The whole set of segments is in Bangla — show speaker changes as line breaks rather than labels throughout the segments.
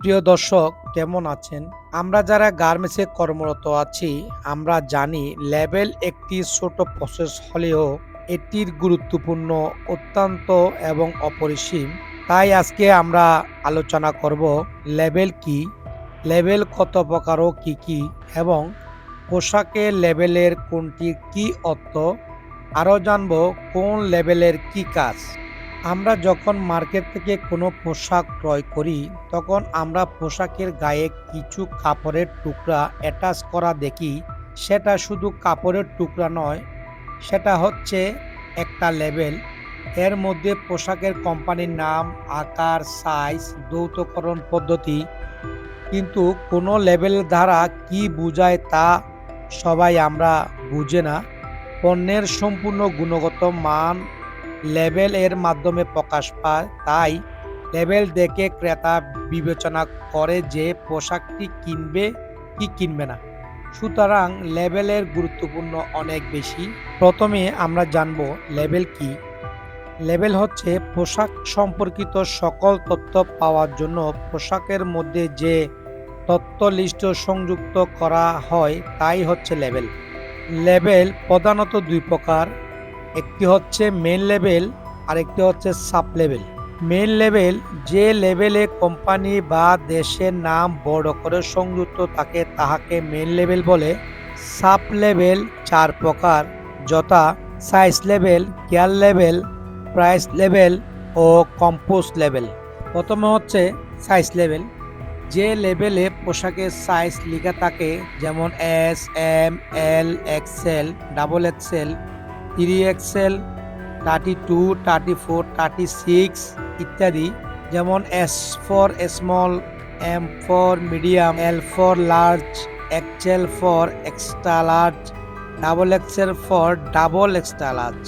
প্রিয় দর্শক, কেমন আছেন? আমরা যারা গার্মেন্টসে কর্মরত আছি, আমরা জানি লেভেল একটি ছোট প্রসেস হলেও এটির গুরুত্বপূর্ণ, অত্যন্ত এবং অপরিসীম। তাই আজকে আমরা আলোচনা করব লেভেল কি, লেভেল কত প্রকার ও কি কি, এবং পোশাকের লেভেলের কোনটি কি অর্থ? আরও জানব কোন লেভেলের কি কাজ। আমরা যখন মার্কেট থেকে কোনো পোশাক ক্রয় করি, তখন আমরা পোশাকের গায়ে কিছু কাপড়ের টুকরা অ্যাটাচ করা দেখি। সেটা শুধু কাপড়ের টুকরা নয়, সেটা হচ্ছে একটা লেবেল এর মধ্যে পোশাকের কোম্পানির নাম, আকার সাইজ দৌতকরণ পদ্ধতি। কিন্তু কোনো লেবেল দ্বারা কি বোঝায় তা সবাই আমরা বুঝে না। পণ্যের সম্পূর্ণ গুণগত মান লেবেল এর মাধ্যমে প্রকাশ পায়, তাই লেবেল দেখে ক্রেতা বিবেচনা করে যে পোশাকটি কিনবে কি কিনবে না। সুতরাং লেবেলের গুরুত্বপূর্ণ অনেক বেশি। প্রথমে আমরা জানব লেবেল কি। লেবেল হচ্ছে পোশাক সম্পর্কিত সকল তথ্য পাওয়ার জন্য পোশাকের মধ্যে যে তথ্য লিস্ট সংযুক্ত করা হয়, তাই হচ্ছে লেবেল। লেবেল প্রধানত দুই প্রকার। একটি হচ্ছে মেন লেভেল আর একটি হচ্ছে সাব লেভেল মেন লেভেল যে লেভেলে কোম্পানি বা দেশের নাম বড় করে সংযুক্ত থাকে, তাহাকে মেন লেভেল বলে সাব লেভেল চার প্রকার, যথা size level care level price level ও কম্পোজ লেভেল প্রথমে হচ্ছে সাইজ লেভেল যে লেভেলে পোশাকের সাইজ লেখা থাকে, যেমন S M L XL double XL three XL, thirty two, thirty four, thirty six ইত্যাদি। যেমন S for, small, M for, medium, L for, large, XL for, extra large, double XL for, double extra large.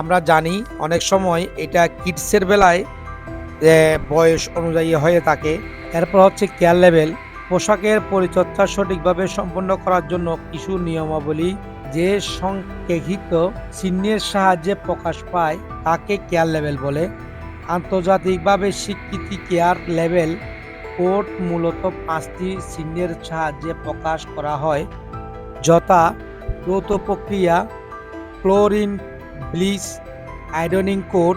আমরা জানি অনেক সময় এটা কিডসের বেলায় বয়স অনুযায়ী হয়ে থাকে। এরপর হচ্ছে কেয়ার লেভেল। পোশাকের পরিচর্যা সঠিকভাবে সম্পন্ন করার জন্য কিছু নিয়মাবলী যে সংকেহিত চিহ্নের সাহায্যে প্রকাশ পায়, তাকে কেয়ার লেভেল বলে। আন্তর্জাতিকভাবে স্বীকৃতি কেয়ার লেভেল কোড মূলত পাঁচটি চিহ্নের সাহায্যে প্রকাশ করা হয়, যথা দ্রুত প্রক্রিয়া chlorine, bleach ironing code,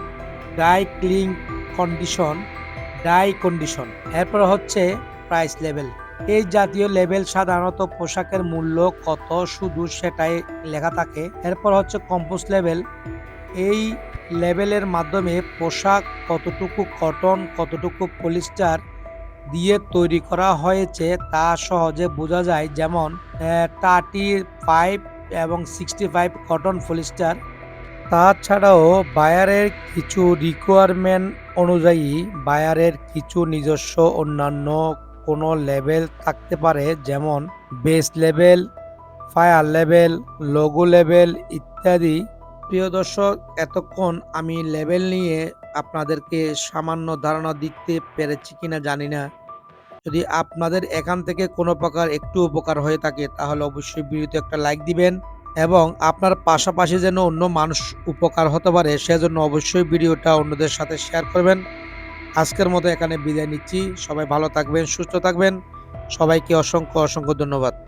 dry cleaning condition dye condition. এরপর হচ্ছে প্রাইস লেভেল। এই জাতীয় লেভেল সাধারণত পোশাকের মূল্য কত শুধু সেটাই লেখা থাকে। এরপর হচ্ছে কম্পোজ লেভেল এই লেভেলের মাধ্যমে পোশাক কতটুকু কটন কতটুকু পলিস্টার দিয়ে তৈরি করা হয়েছে তা সহজে বোঝা যায়। যেমন থার্টি ফাইভ এবং সিক্সটি ফাইভ কটন পলিস্টার তাছাড়াও বায়ারের কিছু রিকোয়ারমেন্ট অনুযায়ী বায়ারের কিছু নিজস্ব অন্যান্য কোনো লেভেল থাকতে পারে, যেমন base level, fire level logo level ইত্যাদি। প্রিয় দর্শক, এতক্ষণ আমি লেভেল নিয়ে আপনাদেরকে সামান্য ধারণা দিতে পেরেছি কিনা জানি না। যদি আপনাদের এখান থেকে কোনো প্রকার একটু উপকার হয়ে থাকে, তাহলে অবশ্যই ভিডিওতে একটা লাইক দিবেন এবং আপনার পাশাপাশি যেন অন্য মানুষ উপকার হতে পারে, সেজন্য অবশ্যই ভিডিওটা অন্যদের সাথে শেয়ার করবেন। আজকের মতো এখানে বিদায় নিচ্ছি। সবাই ভালো থাকবেন সুস্থ থাকবেন। সবাইকে অসংখ্য অসংখ্য ধন্যবাদ।